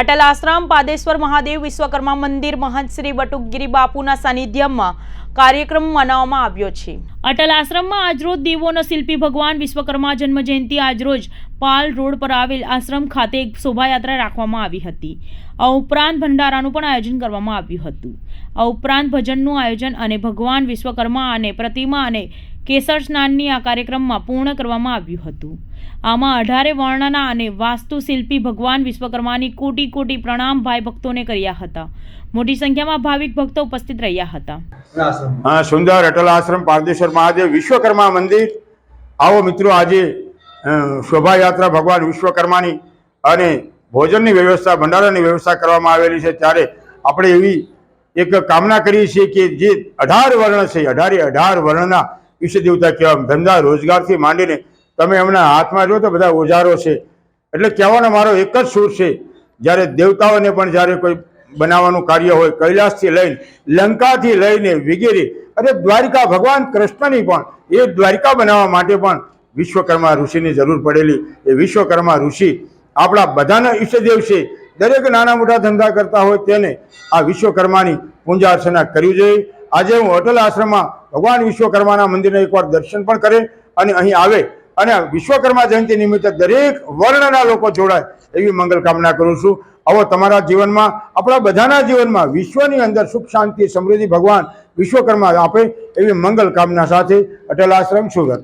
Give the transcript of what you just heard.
અટલ આશ્રમ, પાદેશ્વર મહાદેવ, વિશ્વકર્મા મંદિર, મહંત શ્રી બટુકગીરી બાપુના સાનિધ્યમાં કાર્યક્રમ મનાવવામાં આવ્યો છે. અટલ આશ્રમમાં આજરોજ દેવોનો શિલ્પી ભગવાન વિશ્વકર્મા જન્મ જયંતિ આજરોજ પાલ રોડ પર આવેલ આશ્રમ ખાતે એક શોભાયાત્રા રાખવામાં આવી હતી. આ ઉપરાંત ભંડારાનું પણ આયોજન કરવામાં આવ્યું હતું. આ ઉપરાંત ભજનનું આયોજન અને ભગવાન વિશ્વકર્મા અને પ્રતિમા અને કેસર સ્નાનની આ કાર્યક્રમમાં પૂર્ણ કરવામાં આવ્યું હતું. આમાં અઢારે વર્ણના અને વાસ્તુશિલ્પી ભગવાન વિશ્વકર્માની કોટી કોટી પ્રણામ ભાઈ ભક્તોને કર્યા હતા. મોટી સંખ્યામાં ભાવિક ભક્તો ઉપસ્થિત રહ્યા હતા. સુંદર અટલ આશ્રમ પારદેશ્વર મહાદેવ વિશ્વકર્મા મંદિર. આવો મિત્રો, આજે શોભાયાત્રા ભગવાન વિશ્વકર્માની અને ભોજનની વ્યવસ્થા, ભંડારાની વ્યવસ્થા કરવામાં આવેલી છે. ત્યારે આપણે એવી એક કામના કરીએ છીએ કે જે અઢાર વર્ણ છે, અઢારે અઢાર વર્ણના ઈષ્ટ દેવતા કહેવા ધંધા રોજગારથી માંડીને તમે એમના હાથમાં જો તો બધા ઓજારો છે. એટલે કહેવાનો મારો એક જ સૂર છે, જ્યારે દેવતાઓને પણ જ્યારે કોઈ બનાવવાનું કાર્ય હોય, કૈલાસથી લઈને લંકાથી લઈને વગેરે, અરે દ્વારિકા ભગવાન કૃષ્ણની પણ, એ દ્વારિકા બનાવવા માટે પણ વિશ્વકર્મા ઋષિની જરૂર પડેલી. એ વિશ્વકર્મા ઋષિ આપણા બધાના ઈષ્ટદેવ છે. દરેક નાના મોટા ધંધા કરતા હોય તેને આ વિશ્વકર્માની પૂજા અર્ચના કરવી જોઈએ. આજે હું અટલ આશ્રમમાં ભગવાન વિશ્વકર્માના મંદિરને એકવાર દર્શન પણ કરે અને અહીં આવે અને વિશ્વકર્મા જયંતિ નિમિત્તે દરેક વર્ણના લોકો જોડાય એવી મંગલ કામના કરું છું. આવો તમારા જીવનમાં, આપણા બધાના જીવનમાં વિશ્વની અંદર સુખ, શાંતિ, સમૃદ્ધિ ભગવાન વિશ્વકર્મા આપે એવી મંગલ કામના સાથે અટલ આશ્રમ સુરત.